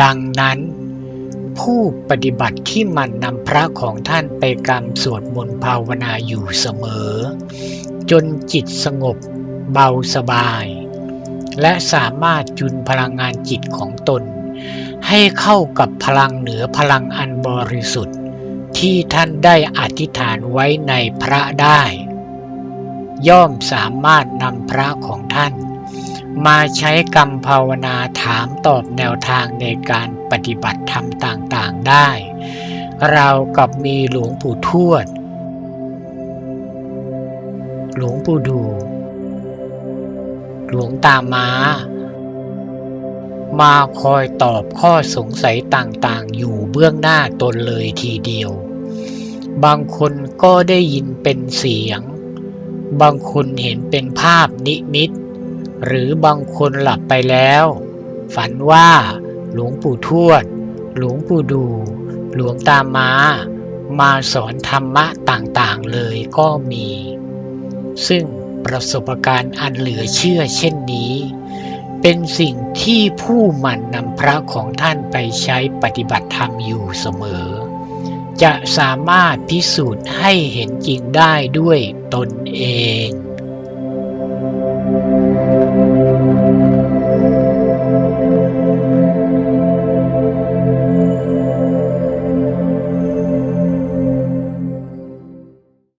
ดังนั้น ผู้ปฏิบัติที่มันนำพระของท่านไปกรรมสวดมนต์ภาวนาอยู่เสมอ จนจิตสงบเบาสบาย และสามารถจุนพลังงานจิตของตน ให้เข้ากับพลังเหนือพลังอันบริสุทธิ์ ที่ท่านได้อธิษฐานไว้ในพระได้ ย่อมสามารถนำพระของท่าน มาใช้กรรมภาวนาถามตอบแนวทางในการปฏิบัติธรรมต่างๆได้ เรากับมีหลวงปู่ทวด หลวงปู่ดู หลวงตามามาคอยตอบข้อสงสัยต่างๆ อยู่เบื้องหน้าตนเลยทีเดียว บางคนก็ได้ยินเป็นเสียง บางคนเห็นเป็นภาพนิมิต หรือบางคนหลับไปแล้ว ฝันว่า หลวงปู่ทวด หลวงปู่ดู หลวงตาม้า มาสอนธรรมะต่างๆเลยก็มี ซึ่งประสบการณ์อันเหลือเชื่อเช่นนี้ เป็นสิ่งที่ผู้หมั่นนำพระของท่านไปใช้ปฏิบัติธรรมอยู่เสมอ จะสามารถพิสูจน์ให้เห็นจริงได้ด้วยตนเอง